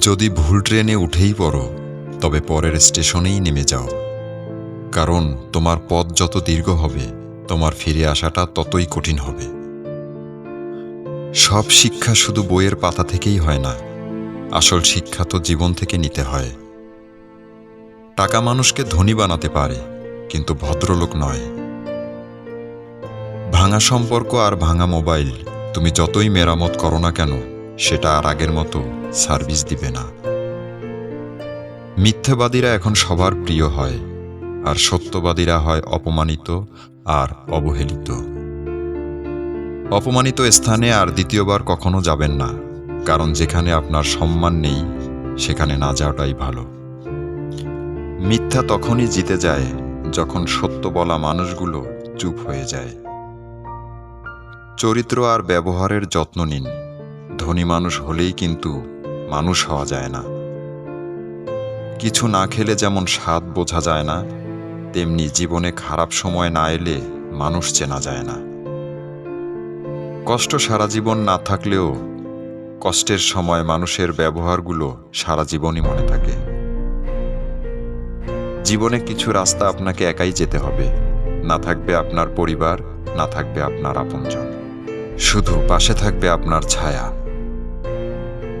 যদি ভুল ট্রেনে উঠেই পড়ো, তবে পরের স্টেশনেই নেমে যাও। কারণ তোমার পথ যত দীর্ঘ হবে, তোমার ফিরে আসাটা ততই কঠিন হবে। সব শিক্ষা শুধু বইয়ের পাতা থেকেই হয় না, আসল শিক্ষা তো জীবন থেকে নিতে হয়। টাকা মানুষকে ধনী বানাতে পারে, কিন্তু ভদ্রলোক নয়। ভাঙা সম্পর্ক আর ভাঙা মোবাইল, তুমি যতই মেরামত করো না কেন, সেটা আর আগের মতো সার্ভিস দিবে না। মিথ্যাবাদীরা এখন সবার প্রিয় হয়, আর সত্যবাদীরা হয় অপমানিত আর অবহেলিত। অপমানিত স্থানে আর দ্বিতীয়বার কখনো যাবেন না, কারণ যেখানে আপনার সম্মান নেই, সেখানে না যাওয়াটাই ভালো। মিথ্যা তখনই জিতে যায় যখন সত্য বলা মানুষগুলো চুপ হয়ে যায়। চরিত্র আর ব্যবহারের যত্ন নিন। ধনী মানুষ হলেই কিন্তু মানুষ হওয়া যায় না। কিছু না খেলে যেমন স্বাদ বোঝা যায় না, তেমনি জীবনে খারাপ সময় না এলে মানুষ চেনা যায় না। কষ্ট সারা জীবন না থাকলেও কষ্টের সময় মানুষের ব্যবহারগুলো সারা জীবনই মনে থাকে। জীবনে কিছু রাস্তা আপনাকে একাই যেতে হবে। না থাকবে আপনার পরিবার, না থাকবে আপনার আপনজন। শুধু পাশে থাকবে আপনার ছায়া।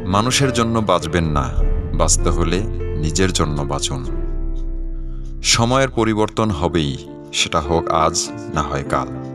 মানুষের জন্য বাঁচবেন না, বাঁচতে হলে নিজের জন্য বাঁচুন। সময়ের পরিবর্তন হবেই, সেটা হোক আজ, না হয় কাল।